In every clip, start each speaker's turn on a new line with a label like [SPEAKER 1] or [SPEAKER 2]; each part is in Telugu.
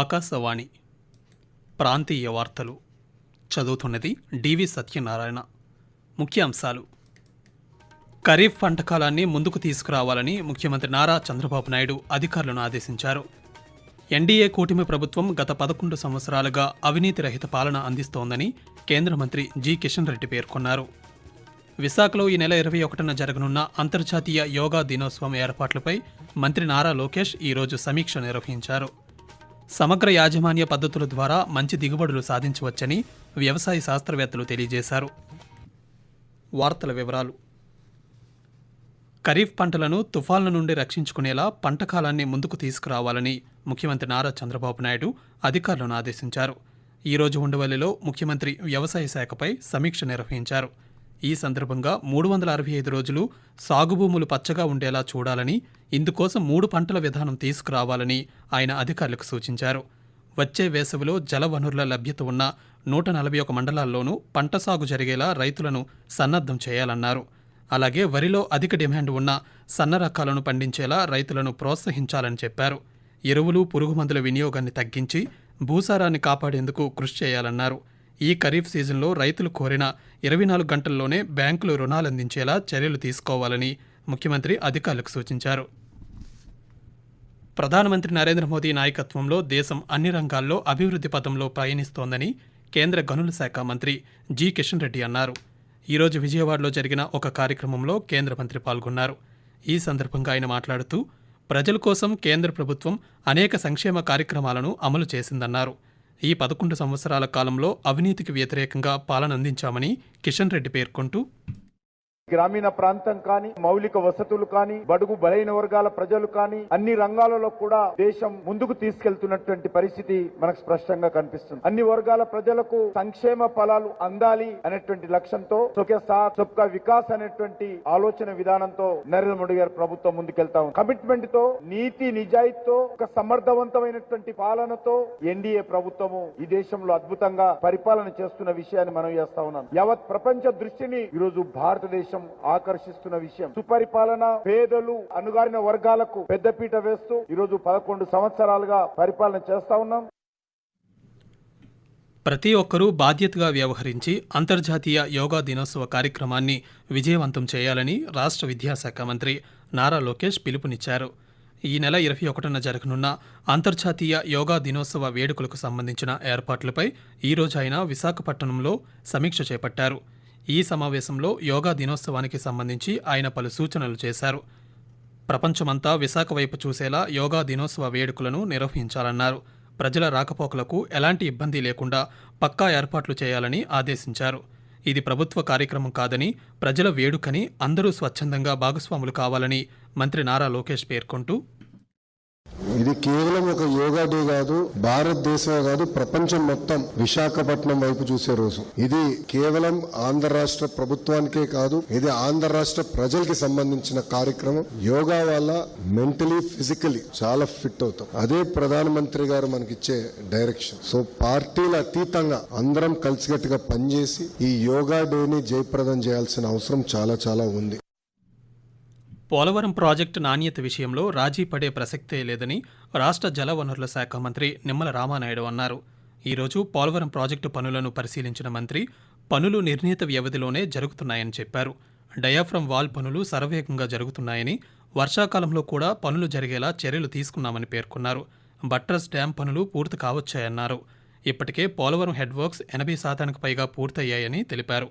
[SPEAKER 1] ఆకాశవాణి ప్రాంతీయ వార్తలు చదువుతున్నది డివి సత్యనారాయణ ముఖ్యాంశాలు ఖరీఫ్ పంట కాలాన్ని ముందుకు తీసుకురావాలని ముఖ్యమంత్రి నారా చంద్రబాబు నాయుడు అధికారులను ఆదేశించారు ఎన్డీఏ కూటమి ప్రభుత్వం గత పదకొండు సంవత్సరాలుగా అవినీతి రహిత పాలన అందిస్తోందని కేంద్ర మంత్రి జి కిషన్ రెడ్డి పేర్కొన్నారు విశాఖలో ఈ నెల ఇరవై ఒకటిన జరగనున్న అంతర్జాతీయ యోగా దినోత్సవం ఏర్పాట్లపై మంత్రి నారా లోకేష్ ఈరోజు సమీక్ష నిర్వహించారు సమగ్ర యాజమాన్య పద్ధతుల ద్వారా మంచి దిగుబడులు సాధించవచ్చని వ్యవసాయ శాస్త్రవేత్తలు తెలియజేశారు వార్తల వివరాలు ఖరీఫ్ పంటలను తుఫాన్ల నుండి రక్షించుకునేలా పంట కాలాన్ని ముందుకు తీసుకురావాలని ముఖ్యమంత్రి నారా చంద్రబాబు నాయుడు అధికారులను ఆదేశించారు ఈరోజు ఉండవల్లిలో ముఖ్యమంత్రి వ్యవసాయ శాఖపై సమీక్ష నిర్వహించారు ఈ సందర్భంగా మూడు వందల అరవై ఐదు రోజులు సాగుభూములు పచ్చగా ఉండేలా చూడాలని ఇందుకోసం మూడు పంటల విధానం తీసుకురావాలని ఆయన అధికారులకు సూచించారు వచ్చే వేసవిలో జలవనరుల లభ్యత ఉన్న నూట నలభై ఒక మండలాల్లోనూ పంట సాగు జరిగేలా రైతులను సన్నద్ధం చేయాలన్నారు అలాగే వరిలో అధిక డిమాండ్ ఉన్న సన్న రకాలను పండించేలా రైతులను ప్రోత్సహించాలని చెప్పారు ఎరువులు పురుగుమందుల వినియోగాన్ని తగ్గించి భూసారాన్ని కాపాడేందుకు కృషి చేయాలన్నారు ఈ ఖరీఫ్ సీజన్లో రైతులు కోరిన ఇరవై నాలుగు గంటల్లోనే బ్యాంకులు రుణాలు అందించేలా చర్యలు తీసుకోవాలని ముఖ్యమంత్రి అధికారులకు సూచించారు ప్రధానమంత్రి నరేంద్ర మోదీ నాయకత్వంలో దేశం అన్ని రంగాల్లో అభివృద్ధి పథంలో పయనిస్తోందని కేంద్ర గనుల శాఖ మంత్రి జి కిషన్ రెడ్డి అన్నారు ఈరోజు విజయవాడలో జరిగిన ఒక కార్యక్రమంలో కేంద్ర మంత్రి పాల్గొన్నారు ఈ సందర్భంగా ఆయన మాట్లాడుతూ ప్రజల కోసం కేంద్ర ప్రభుత్వం అనేక సంక్షేమ కార్యక్రమాలను అమలు చేసిందన్నారు ఈ పదకొండు సంవత్సరాల కాలంలో అవినీతికి వ్యతిరేకంగా పాలన అందించామని కిషన్ రెడ్డి పేర్కొంటూ
[SPEAKER 2] గ్రామీణ ప్రాంతం కానీ మౌలిక వసతులు కానీ బడుగు బలైన వర్గాల ప్రజలు కానీ అన్ని రంగాలలో కూడా దేశం ముందుకు తీసుకెళ్తున్నటువంటి పరిస్థితి మనకు స్పష్టంగా కనిపిస్తుంది అన్ని వర్గాల ప్రజలకు సంక్షేమ ఫలాలు అందాలి అనేటువంటి లక్ష్యంతో సొకే వికాస్ అనేటువంటి ఆలోచన విధానంతో నరేంద్ర మోడీ గారి ప్రభుత్వం ముందుకెళ్తా ఉంది కమిట్మెంట్ తో నీతి నిజాయితీతో ఒక సమర్థవంతమైనటువంటి పాలనతో ఎన్డీఏ ప్రభుత్వము ఈ దేశంలో అద్భుతంగా పరిపాలన చేస్తున్న విషయాన్ని మనం చేస్తా ఉన్నాం యావత్ ప్రపంచ దృష్టిని ఈరోజు భారతదేశం దేశం ఆకర్షిస్తున్న విషయం సుపరిపాలన పేదలు అనుగారిన వర్గాలకు పెద్దపీట వేస్తూ ఈరోజు పదకొండు సంవత్సరాలుగా పరిపాలన చేస్తా ఉన్నాం
[SPEAKER 1] ప్రతి ఒక్కరూ బాధ్యతగా వ్యవహరించి అంతర్జాతీయ యోగా దినోత్సవ కార్యక్రమాన్ని విజయవంతం చేయాలని రాష్ట్ర విద్యాశాఖ మంత్రి నారా లోకేష్ పిలుపునిచ్చారు ఈ నెల ఇరవై ఒకటిన జరగనున్న అంతర్జాతీయ యోగా దినోత్సవ వేడుకలకు సంబంధించిన ఏర్పాట్లపై ఈరోజు ఆయన విశాఖపట్నంలో సమీక్ష చేపట్టారు ఈ సమావేశంలో యోగా దినోత్సవానికి సంబంధించి ఆయన పలు సూచనలు చేశారు ప్రపంచమంతా విశాఖ వైపు చూసేలా యోగా దినోత్సవ వేడుకలను నిర్వహించాలన్నారు ప్రజల రాకపోకలకు ఎలాంటి ఇబ్బంది లేకుండా పక్కా ఏర్పాట్లు చేయాలని ఆదేశించారు ఇది ప్రభుత్వ కార్యక్రమం కాదని ప్రజల వేడుకని అందరూ స్వచ్ఛందంగా భాగస్వాములు కావాలని మంత్రి నారా లోకేష్ పేర్కొంటూ
[SPEAKER 3] ఇది కేవలం ఒక యోగా డే కాదు భారతదేశమే కాదు ప్రపంచం మొత్తం విశాఖపట్నం వైపు చూసే రోజు ఇది కేవలం ఆంధ్ర రాష్ట్ర ప్రభుత్వానికే కాదు ఇది ఆంధ్ర రాష్ట్ర ప్రజలకి సంబంధించిన కార్యక్రమం యోగా వల్ల మెంటలీ ఫిజికలీ చాలా ఫిట్ అవుతాం అదే ప్రధానమంత్రి గారు మనకిచ్చే డైరెక్షన్ సో పార్టీల అతీతంగా అందరం కలిసికట్టుగా పనిచేసి ఈ యోగా డేని జయప్రదం చేయాల్సిన అవసరం చాలా చాలా ఉంది
[SPEAKER 1] పోలవరం ప్రాజెక్టు నాణ్యత విషయంలో రాజీ పడే ప్రసక్తే లేదని రాష్ట్ర జలవనరుల శాఖ మంత్రి నిమ్మల రామానాయుడు అన్నారు ఈరోజు పోలవరం ప్రాజెక్టు పనులను పరిశీలించిన మంత్రి పనులు నిర్ణీత వ్యవధిలోనే జరుగుతున్నాయని చెప్పారు డయాఫ్రమ్ వాల్ పనులు సరవేగంగా జరుగుతున్నాయని వర్షాకాలంలో కూడా పనులు జరిగేలా చర్యలు తీసుకున్నామని పేర్కొన్నారు బట్రస్ డ్యాం పనులు పూర్తి కావచ్చాయన్నారు ఇప్పటికే పోలవరం హెడ్ వర్క్స్ ఎనభై శాతానికి పైగా పూర్తయ్యాయని తెలిపారు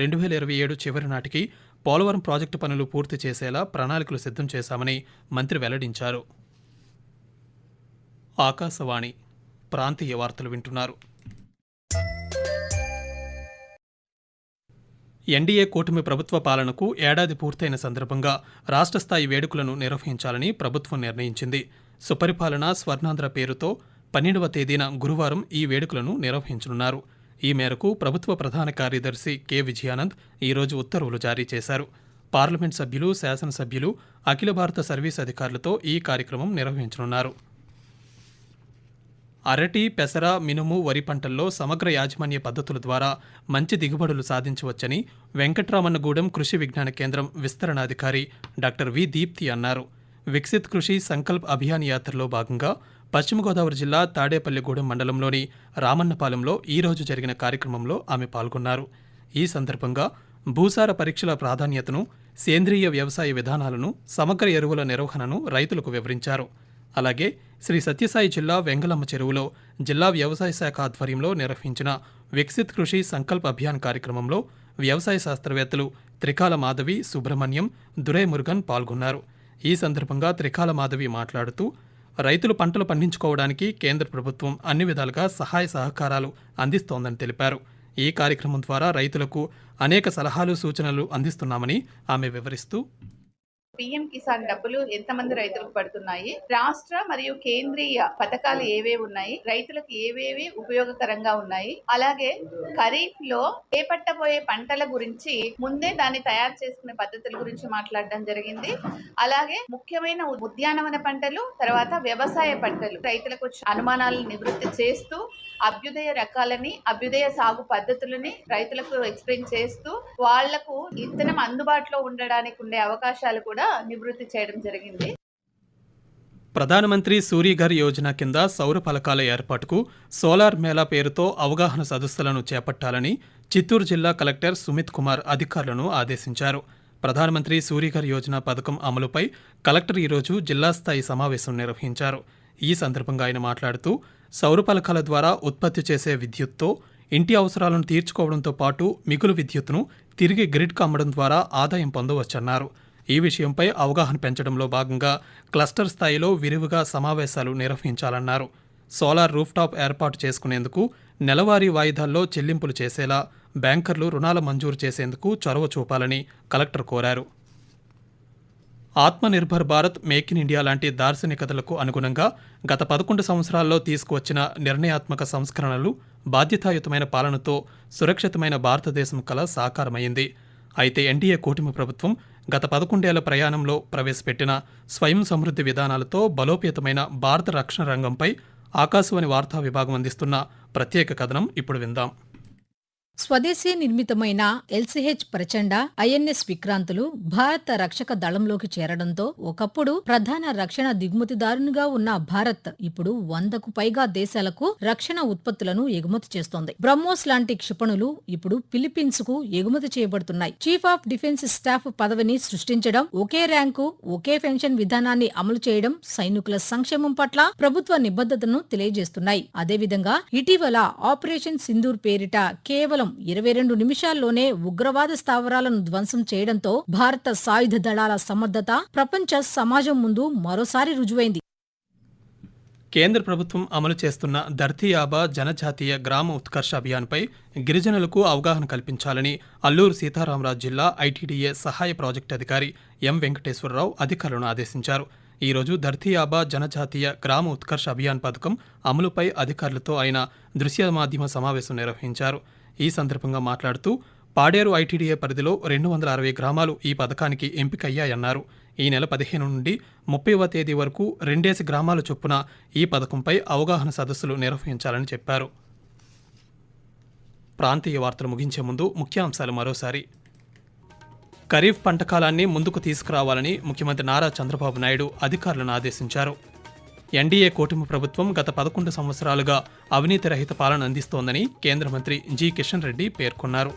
[SPEAKER 1] రెండు వేల ఇరవై ఏడు చివరి నాటికి పోలవరం ప్రాజెక్టు పనులు పూర్తి చేసేలా ప్రణాళికలు సిద్ధం చేశామని మంత్రి వెల్లడించారు ఆకాశవాణి ప్రాంతీయ వార్తలు వింటున్నారు ఎన్డీఏ కూటమి ప్రభుత్వ పాలనకు ఏడాది పూర్తయిన సందర్భంగా రాష్ట్ర స్థాయి వేడుకలను నిర్వహించాలని ప్రభుత్వం నిర్ణయించింది సుపరిపాలన స్వర్ణాంధ్ర పేరుతో పన్నెండవ తేదీన గురువారం ఈ వేడుకలను నిర్వహించనున్నారు ఈ మేరకు ప్రభుత్వ ప్రధాన కార్యదర్శి కె విజయానంద్ ఈరోజు ఉత్తర్వులు జారీ చేశారు పార్లమెంట్ సభ్యులు శాసనసభ్యులు అఖిల భారత సర్వీస్ అధికారులతో ఈ కార్యక్రమం నిర్వహించనున్నారు అరటి పెసర మినుము వరి పంటల్లో సమగ్ర యాజమాన్య పద్ధతుల ద్వారా మంచి దిగుబడులు సాధించవచ్చని వెంకట్రామన్నగూడెం కృషి విజ్ఞాన కేంద్రం విస్తరణాధికారి డాక్టర్ వి దీప్తి అన్నారు వికసిత్ కృషి సంకల్ప్ అభియాన్ యాత్రలో భాగంగా పశ్చిమ గోదావరి జిల్లా తాడేపల్లిగూడెం మండలంలోని రామన్నపాలెంలో ఈరోజు జరిగిన కార్యక్రమంలో ఆమె పాల్గొన్నారు ఈ సందర్భంగా భూసార పరీక్షల ప్రాధాన్యతను సేంద్రియ వ్యవసాయ విధానాలను సమగ్ర ఎరువుల నిర్వహణను రైతులకు వివరించారు అలాగే శ్రీ సత్యసాయి జిల్లా వెంగలమ్మ చెరువులో జిల్లా వ్యవసాయ శాఖ ఆధ్వర్యంలో నిర్వహించిన వికసిత్ కృషి సంకల్ప అభియాన్ కార్యక్రమంలో వ్యవసాయ శాస్త్రవేత్తలు త్రికాల మాధవి సుబ్రహ్మణ్యం దురై మురుగన్ పాల్గొన్నారు ఈ సందర్భంగా త్రికాల మాధవి మాట్లాడుతూ రైతులు పంటలు పండించుకోవడానికి కేంద్ర ప్రభుత్వం అన్ని విధాలుగా సహాయ సహకారాలు అందిస్తోందని తెలిపారు ఈ కార్యక్రమం ద్వారా రైతులకు అనేక సలహాలు సూచనలు అందిస్తున్నామని ఆమె వివరిస్తూ
[SPEAKER 4] పిఎం కిసాన్ డబ్బులు ఎంతమంది రైతులకు పడుతున్నాయి రాష్ట్ర మరియు కేంద్రీయ పథకాలు ఏవే ఉన్నాయి రైతులకు ఏవేవి ఉపయోగకరంగా ఉన్నాయి అలాగే ఖరీఫ్ లో చేపట్టబోయే పంటల గురించి ముందే దాన్ని తయారు చేసుకునే పద్ధతుల గురించి మాట్లాడడం జరిగింది అలాగే ముఖ్యమైన ఉద్యానవన పంటలు తర్వాత వ్యవసాయ పంటలు రైతులకు అనుమానాలను నివృత్తి చేస్తూ అభ్యుదయ రకాలని అభ్యుదయ సాగు పద్ధతులని రైతులకు ఎక్స్ప్లెయిన్ చేస్తూ వాళ్లకు ఇత్తనం అందుబాటులో ఉండడానికి ఉండే అవకాశాలు కూడా నివృత్తి చేయడం జరిగింది
[SPEAKER 1] ప్రధానమంత్రి సూర్యఘర్ యోజన కింద సౌర ఫలకాల ఏర్పాటుకు సోలార్ మేళా పేరుతో అవగాహన సదస్సులను చేపట్టాలని చిత్తూరు జిల్లా కలెక్టర్ సుమిత్ కుమార్ అధికారులను ఆదేశించారు ప్రధానమంత్రి సూర్యఘర్ యోజన పథకం అమలుపై కలెక్టర్ ఈరోజు జిల్లా స్థాయి సమావేశం నిర్వహించారు ఈ సందర్భంగా ఆయన మాట్లాడుతూ సౌర ఫలకాల ద్వారా ఉత్పత్తి చేసే విద్యుత్తో ఇంటి అవసరాలను తీర్చుకోవడంతో పాటు మిగులు విద్యుత్ను తిరిగి గ్రిడ్కు అమ్మడం ద్వారా ఆదాయం పొందవచ్చన్నారు ఈ విషయంపై అవగాహన పెంచడంలో భాగంగా క్లస్టర్ స్థాయిలో విరివిగా సమావేశాలు నిర్వహించాలన్నారు సోలార్ రూఫ్టాప్ ఏర్పాటు చేసుకునేందుకు నెలవారీ వాయిదాల్లో చెల్లింపులు చేసేలా బ్యాంకర్లు రుణాల మంజూరు చేసేందుకు చొరవ చూపాలని కలెక్టర్ కోరారు Atmanirbhar Bharat make in India లాంటి దార్శనికతలకు అనుగుణంగా గత పదకొండు సంవత్సరాల్లో తీసుకువచ్చిన నిర్ణయాత్మక సంస్కరణలు బాధ్యతాయుతమైన పాలనతో సురక్షితమైన భారతదేశం కల సాకారమైంది అయితే ఎన్డీఏ కూటమి ప్రభుత్వం గత పదకొండేళ్ల ప్రయాణంలో ప్రవేశపెట్టిన స్వయం సమృద్ధి విధానాలతో బలోపేతమైన భారత రక్షణ రంగంపై ఆకాశవాణి వార్తా విభాగం అందిస్తున్న ప్రత్యేక కథనం ఇప్పుడు విందాం
[SPEAKER 5] స్వదేశీ నిర్మితమైన ఎల్సీహెచ్ ప్రచండ ఐఎన్ఎస్ విక్రాంతులు భారత రక్షక దళంలోకి చేరడంతో ఒకప్పుడు ప్రధాన రక్షణ దిగుమతిదారునిగా ఉన్న భారత్ ఇప్పుడు వందకు పైగా దేశాలకు రక్షణ ఉత్పత్తులను ఎగుమతి చేస్తోంది బ్రహ్మోస్ లాంటి క్షిపణులు ఇప్పుడు ఫిలిపీన్స్ కు ఎగుమతి చేయబడుతున్నాయి చీఫ్ ఆఫ్ డిఫెన్స్ స్టాఫ్ పదవిని సృష్టించడం ఒకే ర్యాంకు ఒకే పెన్షన్ విధానాన్ని అమలు చేయడం సైనికుల సంక్షేమం పట్ల ప్రభుత్వ నిబద్ధతను తెలియజేస్తున్నాయి అదేవిధంగా ఇటీవల ఆపరేషన్ సింధూర్ పేరిట కేవలం కేవలం ఇరవై రెండు నిమిషాల్లోనే ఉగ్రవాద స్థావరాలను ధ్వంసం చేయడంతో భారత సాయుధ దళాల సమర్థత ప్రపంచ సమాజం ముందు మరోసారి రుజువైంది
[SPEAKER 1] కేంద్ర ప్రభుత్వం అమలు చేస్తున్న దర్తియాబా జనజాతీయ గ్రామ ఉత్కర్ష అభియాన్పై గిరిజనులకు అవగాహన కల్పించాలని అల్లూరు సీతారామరాజు జిల్లా ఐటీడీఏ సహాయ ప్రాజెక్టు అధికారి ఎం వెంకటేశ్వరరావు అధికారులను ఆదేశించారు ఈరోజు దర్తియాబా జనజాతీయ గ్రామ ఉత్కర్ష అభియాన్ పథకం అమలుపై అధికారులతో ఆయన దృశ్య మాధ్యమ సమావేశం నిర్వహించారు ఈ సందర్భంగా మాట్లాడుతూ పాడేరు ఐటీడీఏ పరిధిలో రెండు వందల అరవై గ్రామాలు ఈ పథకానికి ఎంపికయ్యాయన్నారు ఈ నెల పదిహేను నుండి ముప్పైవ తేదీ వరకు రెండేసి గ్రామాల చొప్పున ఈ పథకంపై అవగాహన సదస్సులు నిర్వహించాలని చెప్పారు ప్రాంతీయ వార్తలు ముగించే ముందు ముఖ్యాంశాలు మరోసారి ఖరీఫ్ పంట కాలాన్ని ముందుకు తీసుకురావాలని ముఖ్యమంత్రి నారా చంద్రబాబు నాయుడు అధికారులను ఆదేశించారు ఎన్డీఏ కూటమి ప్రభుత్వం గత పదకొండు సంవత్సరాలుగా అవినీతి రహిత పాలన అందిస్తోందని కేంద్ర మంత్రి జి కిషన్ రెడ్డి పేర్కొన్నారు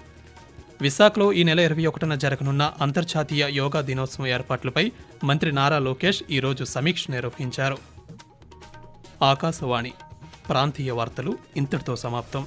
[SPEAKER 1] విశాఖలో ఈ నెల ఇరవై ఒకటిన జరగనున్న అంతర్జాతీయ యోగా దినోత్సవం ఏర్పాట్లపై మంత్రి నారా లోకేష్ ఈరోజు సమీక్ష నిర్వహించారు ఆకాశవాణి ప్రాంతీయ వార్తలు ఇంతటితో సమాప్తం